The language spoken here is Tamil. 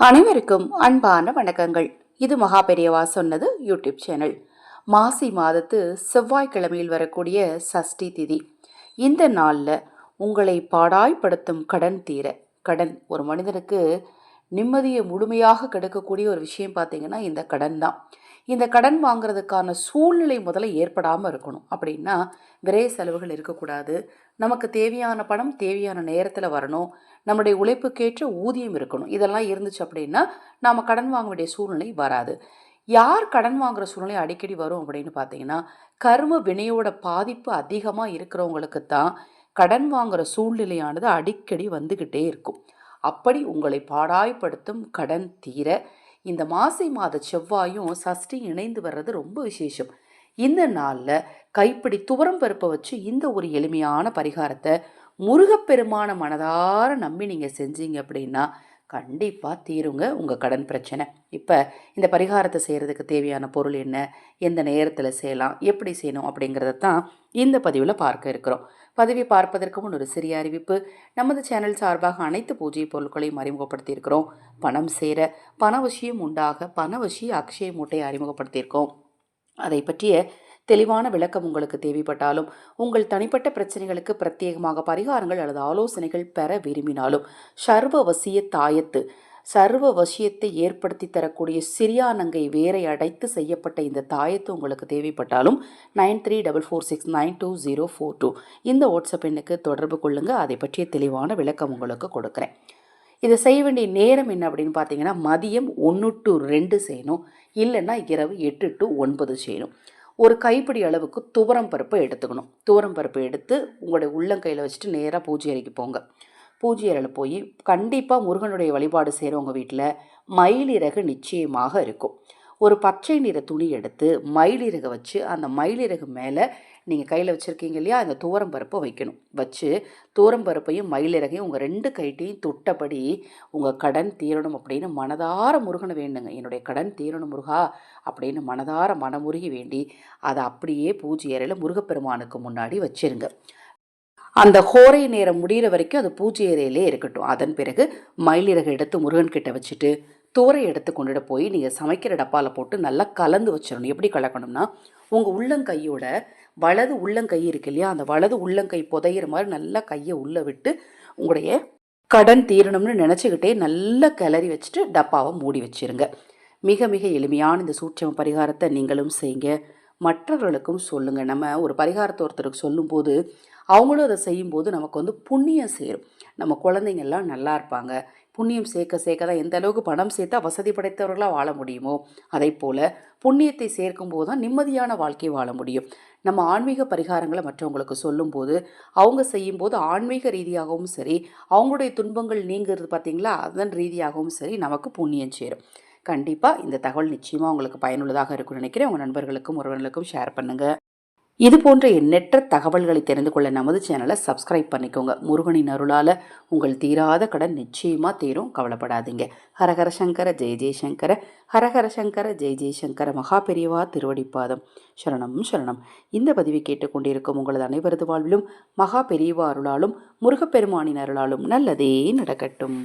அனைவருக்கும் அன்பான வணக்கங்கள். இது மகா பெரியவா சொன்னது யூடியூப் சேனல். மாசி மாதத்து செவ்வாய்க்கிழமையில் வரக்கூடிய சஷ்டி திதி. இந்த நாளில் உங்களை பாடாய்படுத்தும் கடன் தீர கடன் ஒரு மனிதனுக்கு நிம்மதியை முழுமையாக கெடுக்கக்கூடிய ஒரு விஷயம் பார்த்தீங்கன்னா இந்த கடன் தான். இந்த கடன் வாங்குறதுக்கான சூழ்நிலை முதல்ல ஏற்படாமல் இருக்கணும். அப்படின்னா விரைய செலவுகள் இருக்கக்கூடாது. நமக்கு தேவையான பணம் தேவையான நேரத்தில் வரணும். நம்முடைய உழைப்புக்கேற்ற ஊதியம் இருக்கணும். இதெல்லாம் இருந்துச்சு அப்படின்னா நாம் கடன் வாங்க வேண்டிய சூழ்நிலை வராது. யார் கடன் வாங்குகிற சூழ்நிலை அடிக்கடி வரும் அப்படின்னு பார்த்தீங்கன்னா கர்ம வினையோட பாதிப்பு அதிகமாக இருக்கிறவங்களுக்கு தான் கடன் வாங்குகிற சூழ்நிலையானது அடிக்கடி வந்துக்கிட்டே இருக்கும். அப்படி உங்களை பாடாய்படுத்தும் கடன் தீர இந்த மாசி மாத செவ்வாயும் சஷ்டி இணைந்து வர்றது ரொம்ப விசேஷம். இந்த நாளில் கைப்பிடி துவரம் பருப்பை வச்சு இந்த ஒரு எளிமையான பரிகாரத்தை முருகப்பெருமான மனதார நம்பி நீங்கள் செஞ்சீங்க அப்படின்னா கண்டிப்பாக தீருங்க உங்கள் கடன் பிரச்சனை. இப்போ இந்த பரிகாரத்தை செய்கிறதுக்கு தேவையான பொருள் என்ன? எந்த நேரத்தில் செய்யலாம்? எப்படி செய்யணும்? அப்படிங்கிறத தான் இந்த பதிவில் பார்க்க இருக்கிறோம். பதவி பார்ப்பதற்கு முன் ஒரு சிறிய அறிவிப்பு. நமது சேனல் சார்பாக அனைத்து பூஜை பொருட்களையும் அறிமுகப்படுத்தியிருக்கிறோம். பணம் சேர பணவசியம் உண்டாக பணவசி அக்ஷய மூட்டை அறிமுகப்படுத்தியிருக்கோம். அதை பற்றிய தெளிவான விளக்கம் உங்களுக்கு தேவைப்பட்டாலும் உங்கள் தனிப்பட்ட பிரச்சனைகளுக்கு பிரத்யேகமாக பரிகாரங்கள் அல்லது ஆலோசனைகள் பெற விரும்பினாலும் சர்வ வசிய தாயத்து சர்வ வசியத்தை ஏற்படுத்தி தரக்கூடிய சிறியானங்கை வேரை அடைத்து செய்யப்பட்ட இந்த தாயத்து உங்களுக்கு தேவைப்பட்டாலும் nine three double four six nine two zero four two. இந்த வாட்ஸ்அப் எண்ணுக்கு தொடர்பு கொள்ளுங்கள் அதை பற்றிய தெளிவான விளக்கம் உங்களுக்கு கொடுக்குறேன். இதை செய்ய வேண்டிய நேரம் என்ன அப்படின்னு பார்த்தீங்கன்னா மதியம் ஒன்று டு ரெண்டு செய்யணும் இல்லைன்னா இரவு எட்டு டு ஒன்பது செய்யணும். ஒரு கைப்பிடி அளவுக்கு துவரம் பருப்பை எடுத்துக்கணும். துவரம் பருப்பை எடுத்து உங்களுடைய உள்ளங்கையில் வச்சுட்டு நேராக பூஜை அறைக்கு போங்க. பூஜை அறையில் போய் கண்டிப்பாக முருகனுடைய வழிபாடு செய்கிறவங்க வீட்டில் மயிலிறகு நிச்சயமாக இருக்கும். ஒரு பச்சை நிற துணி எடுத்து மயிலிறகை வச்சு அந்த மயிலிறகு மேலே நீங்கள் கையில் வச்சுருக்கீங்க இல்லையா? அந்த தூரம் பருப்பை வைக்கணும். வச்சு தூரம் பருப்பையும் மயிலிறகையும் உங்கள் ரெண்டு கைட்டையும் தொட்டபடி உங்கள் கடன் தீரணும் அப்படின்னு மனதார முருகனை வேண்டுங்க. என்னுடைய கடன் தீரணும் முருகா அப்படின்னு மனதார மனமுருகி வேண்டி அதை அப்படியே பூஜை அறையில் முருகப்பெருமானுக்கு முன்னாடி வச்சிருங்க. அந்த ஹோரை நேரம் முடிகிற வரைக்கும் அது பூஜை அறையிலே இருக்கட்டும். அதன் பிறகு மயிலிறகு எடுத்து முருகன்கிட்ட வச்சுட்டு தூரை எடுத்து கொண்டுட்டு போய் நீங்கள் சமைக்கிற டப்பாவில் போட்டு நல்லா கலந்து வச்சிடணும் எப்படி கலக்கணும்னா உங்கள் உள்ளங்கையோட வலது உள்ளங்கை இருக்கு இல்லையா? அந்த வலது உள்ளங்கை புதையிற மாதிரி நல்லா கையை உள்ளே விட்டு உங்களுடைய கடன் தீரணும்னு நினச்சிக்கிட்டே நல்லா கிளறி வச்சுட்டு டப்பாவை மூடி வச்சிருங்க. மிக மிக எளிமையான இந்த சூட்சம பரிகாரத்தை நீங்களும் செய்யுங்க மற்றவர்களுக்கும் சொல்லுங்கள் நம்ம ஒரு பரிகாரத்தை ஒருத்தருக்கு சொல்லும்போது அவங்களும் அதை செய்யும்போது நமக்கு வந்து புண்ணியம் சேரும். நம்ம குழந்தைங்கள்லாம் நல்லா இருப்பாங்க. புண்ணியம் சேர்க்க சேர்க்க தான் எந்த அளவுக்கு பணம் சேர்த்தா வசதி படைத்தவர்களாக வாழ முடியுமோ அதே போல் புண்ணியத்தை சேர்க்கும் போது தான் நிம்மதியான வாழ்க்கை வாழ முடியும். நம்ம ஆன்மீக பரிகாரங்களை மற்றவங்களுக்கு சொல்லும்போது அவங்க செய்யும்போது ஆன்மீக ரீதியாகவும் சரி அவங்களுடைய துன்பங்கள் நீங்கிறது பார்த்திங்களா அதன் ரீதியாகவும் சரி நமக்கு புண்ணியம் சேரும். கண்டிப்பாக இந்த தகவல் நிச்சயமாக உங்களுக்கு பயனுள்ளதாக இருக்கும்னு நினைக்கிறேன். உங்கள் நண்பர்களுக்கும் உறவினர்களுக்கும் ஷேர் பண்ணுங்கள் இது போன்ற எண்ணற்ற தகவல்களை தெரிந்து கொள்ள நமது சேனலை சப்ஸ்கிரைப் பண்ணிக்கோங்க. முருகனின் அருளால் உங்கள் தீராத கடன் நிச்சயமாக தீரும். கவலைப்படாதீங்க. ஹரஹர சங்கர ஜெய ஜெயசங்கர ஹரஹர சங்கர ஜெய ஜெயசங்கர மகா பெரியவா திருவடிப்பாதம். சரணம் சரணம். இந்த பதிவை கேட்டுக்கொண்டிருக்கும் உங்களது அனைவரது வாழ்விலும் மகா பெரியவா அருளாலும் முருகப்பெருமானின் அருளாலும் நல்லதே நடக்கட்டும்.